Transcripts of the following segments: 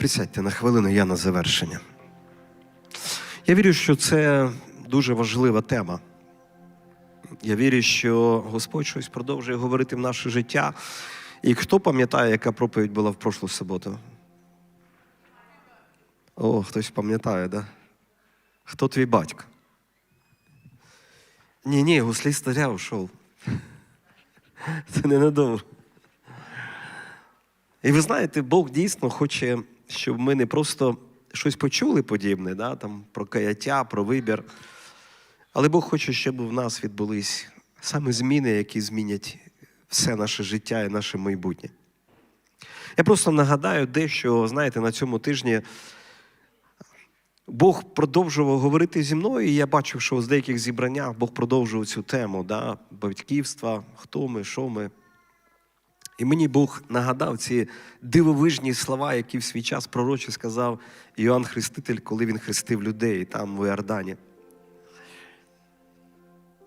Присядьте на хвилину, я на завершення. Я вірю, що це дуже важлива тема. Я вірю, що Господь щось продовжує говорити в наше життя. І хто пам'ятає, яка проповідь була в прошлу суботу? О, хтось пам'ятає, да? Хто твій батько? Ні, ні, гуслі старя ушов. Це ненадовго. І ви знаєте, Бог дійсно хоче, щоб ми не просто щось почули подібне, да, там, про каяття, про вибір. Але Бог хоче, щоб в нас відбулись саме зміни, які змінять все наше життя і наше майбутнє. Я просто нагадаю дещо, знаєте, на цьому тижні Бог продовжував говорити зі мною, і я бачив, що з деяких зібраннях Бог продовжував цю тему да, батьківства, хто ми, що ми. І мені Бог нагадав ці дивовижні слова, які в свій час пророче сказав Іоанн Хреститель, коли він хрестив людей там в Іордані.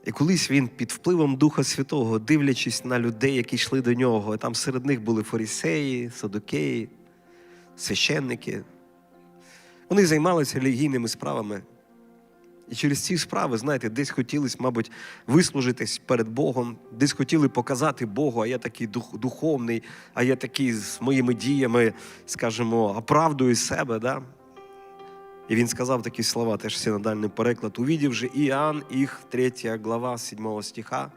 І колись він під впливом Духа Святого, дивлячись на людей, які йшли до нього, там серед них були фарисеї, садокеї, священники. Вони займалися релігійними справами. І через ці справи, знаєте, десь хотілося, мабуть, вислужитись перед Богом, десь хотіли показати Богу, а я такий дух, духовний, а я такий з моїми діями, скажімо, оправдую себе. Да? І він сказав такі слова, теж синодальний переклад. Увидев же Иоанн, их 3 глава 7 стиха,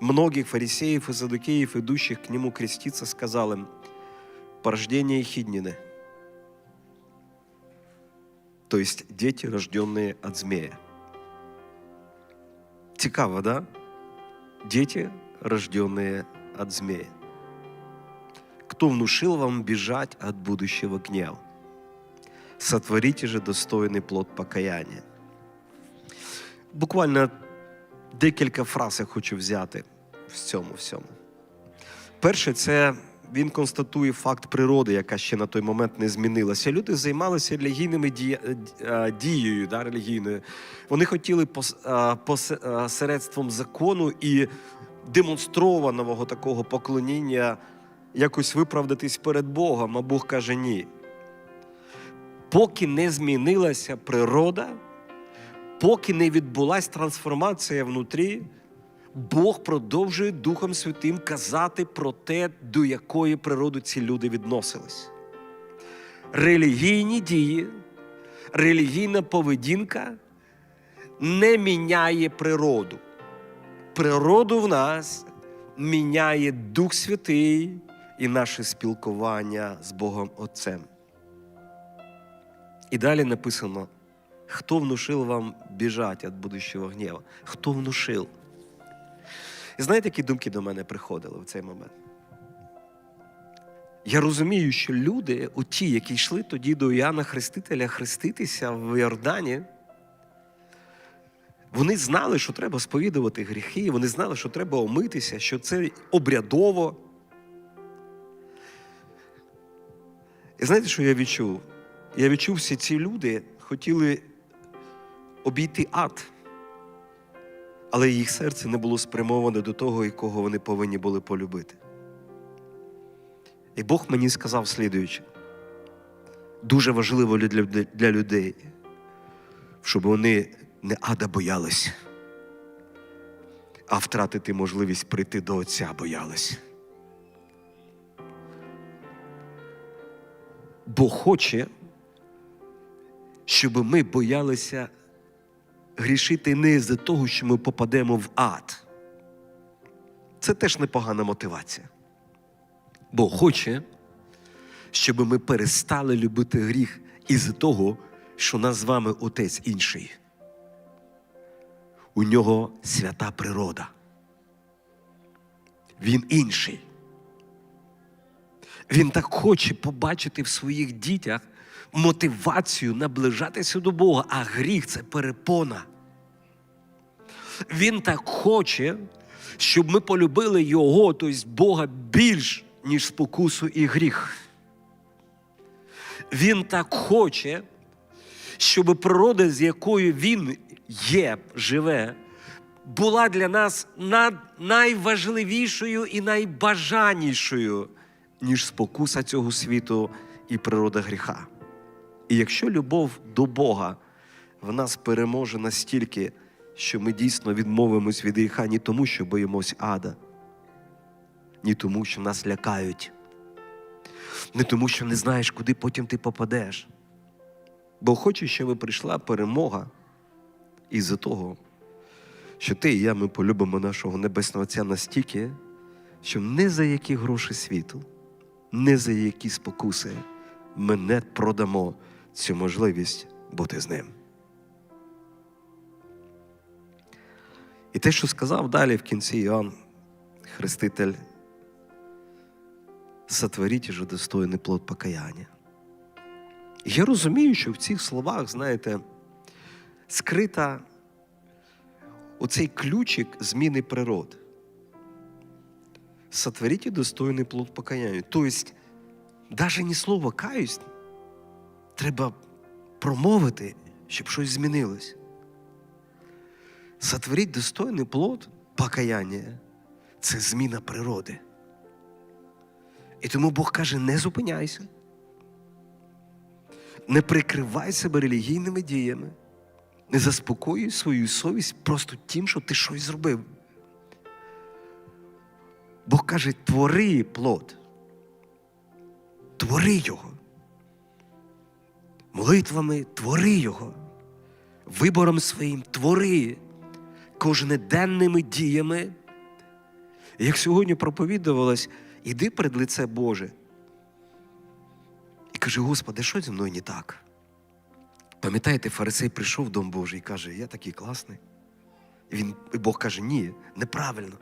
многих фарисеев и садукеев, идущих к нему креститься, сказал им, порождение то есть дети, рожденные от змея. Цікаво, да? Дети, рожденные от змея. Кто внушил вам бежать от будущего гнева? Сотворите же достойний плод покаяння. Буквально декілька фраз я хочу взяти в цьому всьому. Перше, це він констатує факт природи, яка ще на той момент не змінилася. Люди займалися релігійними дія- е, дією да, релігійною. Вони хотіли пос- а, пос- а, середством закону і демонстрованого такого поклоніння якось виправдатись перед Богом, а Бог каже ні. Поки не змінилася природа, поки не відбулася трансформація внутрі, Бог продовжує Духом Святим казати про те, до якої природи ці люди відносились. Релігійні дії, релігійна поведінка не міняє природу. Природу в нас міняє Дух Святий і наше спілкування з Богом Отцем. І далі написано: хто внушив вам біжати від будущого гнєва? Хто внушив? І знаєте, які думки до мене приходили в цей момент? Я розумію, що люди, оті, які йшли тоді до Іоанна Хрестителя хреститися в Йордані, вони знали, що треба сповідувати гріхи, вони знали, що треба омитися, що це обрядово. І знаєте, що я відчув? Я відчув, всі ці люди хотіли обійти ад, але їх серце не було спрямоване до того, якого вони повинні були полюбити. І Бог мені сказав слідуюче: дуже важливо для, людей, щоб вони не ада боялися, а втратити можливість прийти до Отця боялися. Бог хоче, щоб ми боялися грішити не з-за того, що ми попадемо в ад. Це теж непогана мотивація. Бог хоче, щоб ми перестали любити гріх із-за того, що нас з вами отець інший. У нього свята природа. Він інший. Він так хоче побачити в своїх дітях мотивацію наближатися до Бога, а гріх це перепона. Він так хоче, щоб ми полюбили Його, тобто Бога більш, ніж спокусу і гріх. Він так хоче, щоб природа, з якою він є, живе, була для нас над- найважливішою і найбажанішою, ніж спокуса цього світу і природа гріха. І якщо любов до Бога в нас переможе настільки, що ми дійсно відмовимось від гріха не тому, що боїмось ада, ні тому, що нас лякають, не тому, що не знаєш, куди потім ти попадеш. Бо хоче, щоб прийшла перемога із-за того, що ти і я ми полюбимо нашого Небесного Отця настільки, що не за які гроші світу, не за які спокуси ми не продамо цю можливість бути з ним. І те, що сказав далі в кінці Іоанн, Хреститель, сотворіть же достойний плод покаяння. Я розумію, що в цих словах, знаєте, скрита оцей ключик зміни природи. Сотворіть достойний плод покаяння. Тобто, навіть не слово каюсь, треба промовити, щоб щось змінилось. Сотворіть достойний плод покаяння це зміна природи. І тому Бог каже: не зупиняйся, не прикривай себе релігійними діями, не заспокоюй свою совість просто тим, що ти щось зробив. Бог каже, твори плод, твори його. Молитвами твори його, вибором своїм твори, кожноденними діями. Як сьогодні проповідувалось, іди перед лице Боже. І каже, Господи, що зі мною не так? Пам'ятаєте, фарисей прийшов в Дом Божий і каже, я такий класний. І, він, і Бог каже, ні, неправильно.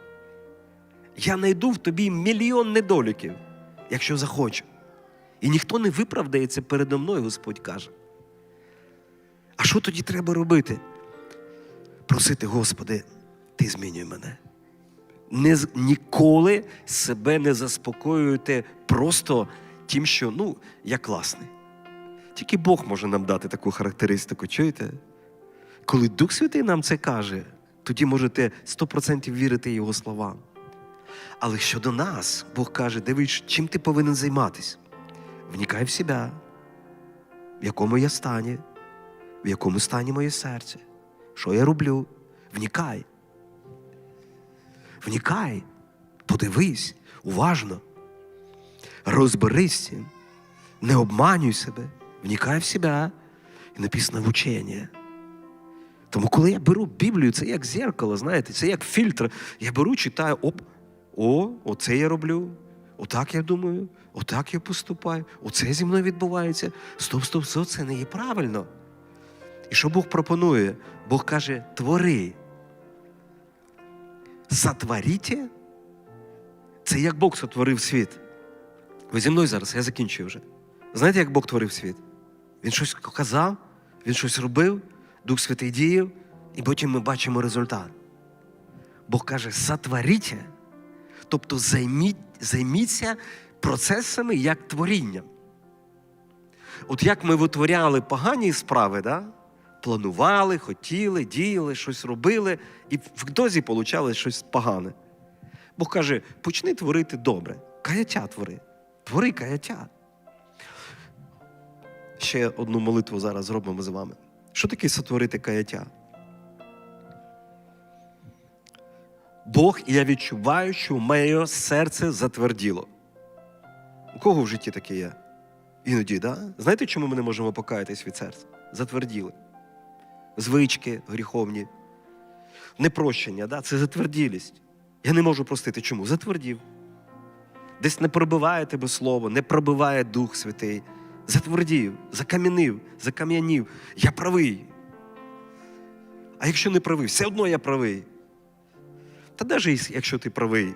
Я знайду в тобі мільйон недоліків, якщо захочу. І ніхто не виправдається передо мною, Господь каже. А що тоді треба робити? Просити, Господи, Ти змінюй мене. Не, ніколи себе не заспокоюйте просто тим, що ну, я класний. Тільки Бог може нам дати таку характеристику, чуєте? Коли Дух Святий нам це каже, тоді можете 100% вірити Його словам. Але щодо нас, Бог каже, дивись, чим ти повинен займатися. Вникай в себе, в якому я стані, в якому стані моє серце, що я роблю. Вникай. Вникай, подивись уважно, розберись не обманюй себе, вникай в себе і написано в учення. Тому, коли я беру Біблію, це як зеркало, знаєте, це як фільтр. Я беру, читаю, оп, о, оце я роблю, отак я думаю, отак я поступаю, оце зі мною відбувається. Стоп, стоп, стоп, це не є правильно. І що Бог пропонує? Бог каже: твори. Сотворіте. Це як Бог сотворив світ. Ви зі мною зараз, я закінчую вже. Знаєте, як Бог творив світ? Він щось казав, він щось робив, Дух Святий діяв, і потім ми бачимо результат. Бог каже, сотворіте, тобто займіть, займіться процесами як творінням. От як ми витворяли погані справи, да? планували, хотіли, діяли, щось робили, і в дозі получали щось погане. Бог каже, почни творити добре. Каяття твори. Твори каяття. Ще одну молитву зараз зробимо з вами. Що таке сотворити каяття? Бог, я відчуваю, що моє серце затверділо. У кого в житті таке є? Іноді, да? Знаєте, чому ми не можемо покаятись від серця? Затверділи. Звички гріховні, непрощення, да? це затверділість. Я не можу простити. Чому? Затвердів. Десь не пробиває тебе слово, не пробиває Дух Святий. Затвердів, закам'янив, закам'янів. Я правий. А якщо не правий, все одно я правий. Та навіть якщо ти правий,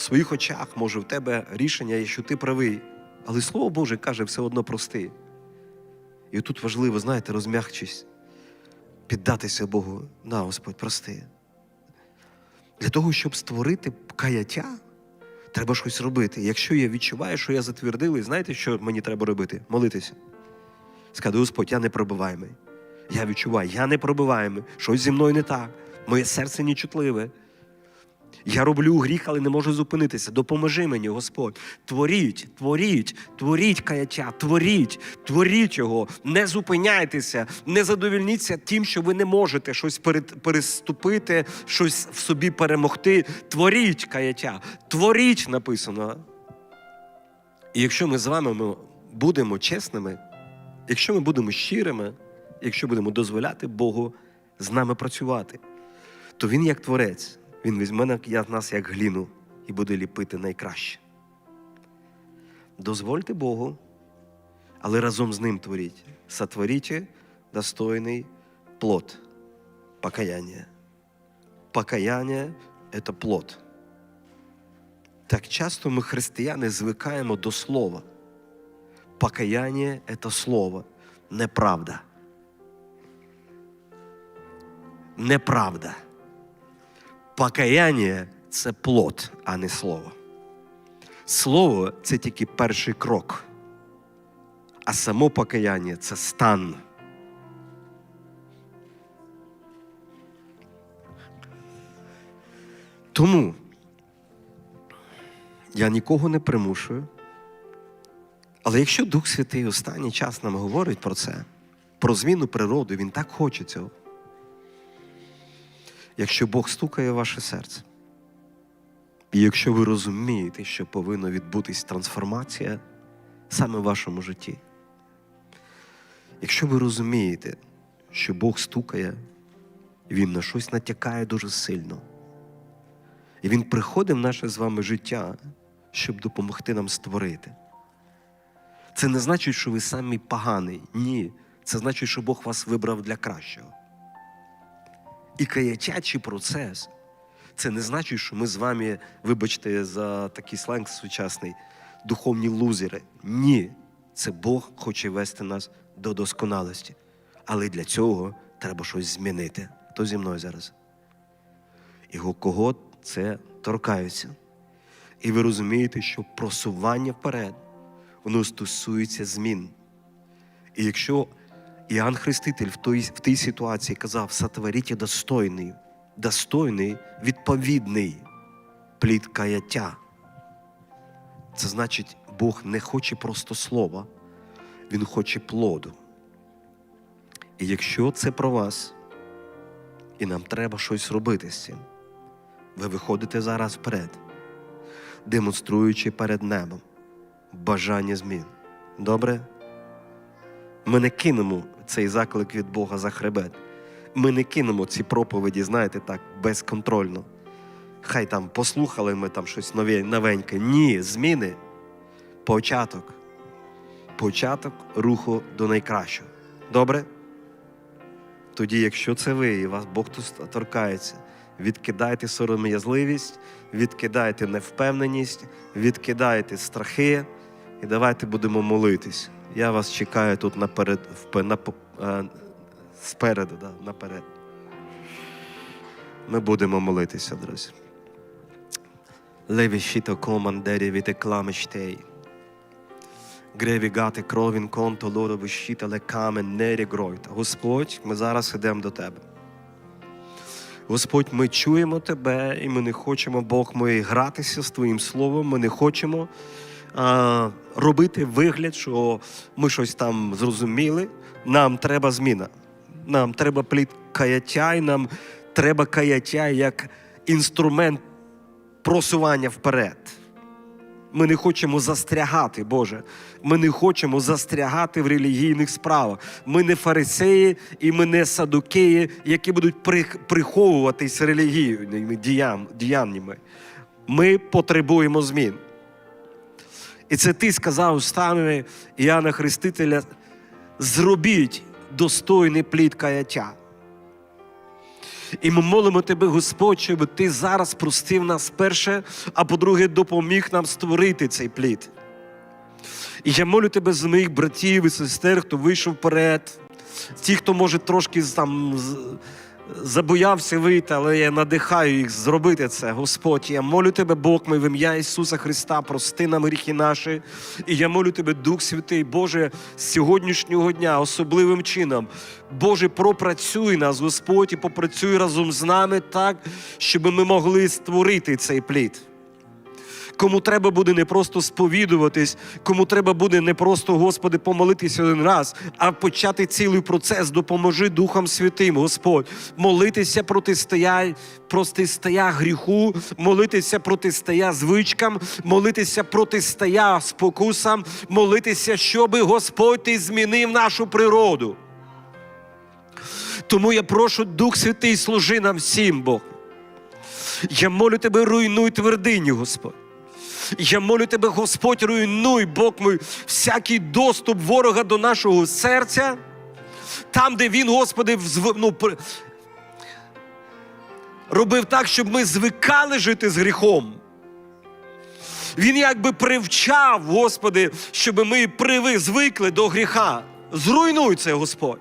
в своїх очах, може, в тебе рішення що ти правий. Але Слово Боже каже, все одно прости. І тут важливо, знаєте, розмягчись, піддатися Богу. На, Господь, прости. Для того, щоб створити каяття, треба щось робити. Якщо я відчуваю, що я затвердилий, знаєте, що мені треба робити? Молитися. Сказати, Господь, я не пробиваємий. Я відчуваю, я не пробиваємий. Щось зі мною не так. Моє серце нечутливе. Я роблю гріх, але не можу зупинитися. Допоможи мені, Господь. Творіть, творіть, творіть каяття, творіть, творіть його. Не зупиняйтеся, не задовільніться тим, що ви не можете щось переступити, щось в собі перемогти. Творіть каяття, творіть написано. І якщо ми з вами ми будемо чесними, якщо ми будемо щирими, якщо будемо дозволяти Богу з нами працювати, то Він як творець, Він візьме на- нас як гліну і буде ліпити найкраще. Дозвольте Богу, але разом з ним творіть. Сотворіть достойний плод покаяння. Покаяння – це плод. Так часто ми, християни, звикаємо до слова. Покаяння – це слово, неправда. Неправда. Покаяння це плод, а не слово. Слово це тільки перший крок, а само покаяння це стан. Тому я нікого не примушую. Але якщо Дух Святий останній час нам говорить про це, про зміну природи, він так хоче цього. Якщо Бог стукає в ваше серце, і якщо ви розумієте, що повинна відбутись трансформація саме в вашому житті, якщо ви розумієте, що Бог стукає, Він на щось натякає дуже сильно, і Він приходить в наше з вами життя, щоб допомогти нам створити. Це не значить, що ви самі поганий. Ні. Це значить, що Бог вас вибрав для кращого. І каячачий процес це не значить, що ми з вами, вибачте, за такий сленг сучасний, духовні лузери. Ні. Це Бог хоче вести нас до досконалості. Але для цього треба щось змінити. То зі мною зараз. І кого це торкається. І ви розумієте, що просування вперед, воно стосується змін. І якщо Іоанн Хреститель в той, в тій ситуації казав, сотворіть достойний, достойний, відповідний плід каяття. Це значить, Бог не хоче просто слова, Він хоче плоду. І якщо це про вас, і нам треба щось робити з цим, ви виходите зараз вперед, демонструючи перед небом бажання змін. Добре? Ми не кинемо цей заклик від Бога за хребет. Ми не кинемо ці проповіді, знаєте, так, безконтрольно. Хай там послухали ми там щось нове, новеньке. Ні, зміни. Початок. Початок руху до найкращого. Добре? Тоді, якщо це ви і вас Бог тут торкається, відкидайте сором'язливість, відкидайте невпевненість, відкидайте страхи і давайте будемо молитись. Я вас чекаю тут наперед, на, а, спереду, да, наперед. Ми будемо молитися, друзі. Леві щито командері вітекламештей. Греві гати кровін конто лорови щита лекамен нері гройта. Господь, ми зараз йдемо до Тебе. Господь, ми чуємо Тебе, і ми не хочемо, Бог мій, гратися з Твоїм Словом. Ми не хочемо робити вигляд, що ми щось там зрозуміли. Нам треба зміна. Нам треба плід каяття, і нам треба каяття як інструмент просування вперед. Ми не хочемо застрягати, Боже. Ми не хочемо застрягати в релігійних справах. Ми не фарисеї і ми не садукеї, які будуть прих- приховуватись релігійними діяннями. Ми потребуємо змін. І це ти сказав устами Іоанна Хрестителя: зробіть достойний плід каяття. І ми молимо тебе, Господь, щоб ти зараз простив нас перше, а по-друге, допоміг нам створити цей плід. І я молю тебе за моїх братів і сестер, хто вийшов вперед, ті, хто може трошки там забоявся вийти, але я надихаю їх зробити це. Господь, я молю тебе, Бог мій, в ім'я Ісуса Христа, прости нам гріхи наші. І я молю тебе, Дух Святий, Боже, з сьогоднішнього дня, особливим чином. Боже, пропрацюй нас, Господь, і попрацюй разом з нами так, щоб ми могли створити цей плід кому треба буде не просто сповідуватись, кому треба буде не просто, Господи, помолитися один раз, а почати цілий процес. Допоможи Духом Святим, Господь, молитися протистоя, протистоя гріху, молитися протистоя звичкам, молитися протистоя спокусам, молитися, щоби Господь ти змінив нашу природу. Тому я прошу, Дух Святий, служи нам всім, Бог. Я молю тебе, руйнуй твердиню, Господь. Я молю тебе, Господь, руйнуй, Бог мій, всякий доступ ворога до нашого серця, там, де він, Господи, ну, робив так, щоб ми звикали жити з гріхом. Він якби привчав, Господи, щоб ми звикли до гріха. Зруйнуй це, Господь.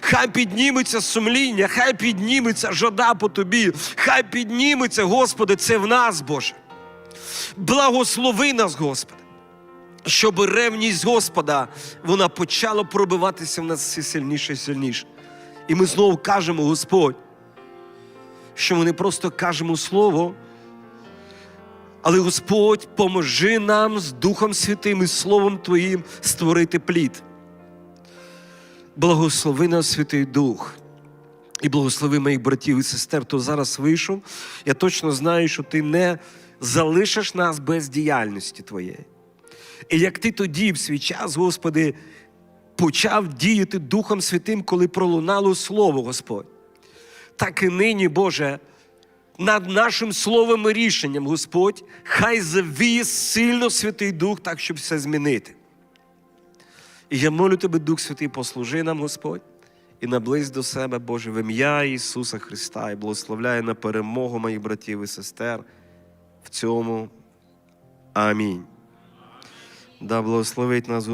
Хай підніметься сумління, хай підніметься жада по тобі, хай підніметься, Господи, це в нас, Боже. Благослови нас, Господи, щоб ревність Господа вона почала пробиватися в нас все сильніше і сильніше. І ми знову кажемо, Господь, що ми не просто кажемо Слово, але Господь, поможи нам з Духом Святим і Словом Твоїм створити плід. Благослови нас, Святий Дух. І благослови моїх братів і сестер, хто зараз вийшов. Я точно знаю, що ти не залишиш нас без діяльності Твоєї. І як ти тоді, в свій час, Господи, почав діяти Духом Святим, коли пролунало Слово, Господь, так і нині, Боже, над нашим словом і рішенням, Господь, хай завіє сильно Святий Дух, так, щоб все змінити. І я молю Тебе, Дух Святий, послужи нам, Господь, і наблизь до себе, Боже, в ім'я Ісуса Христа, і благословляй на перемогу моїх братів і сестер в цьому. Амінь. Да благословить нас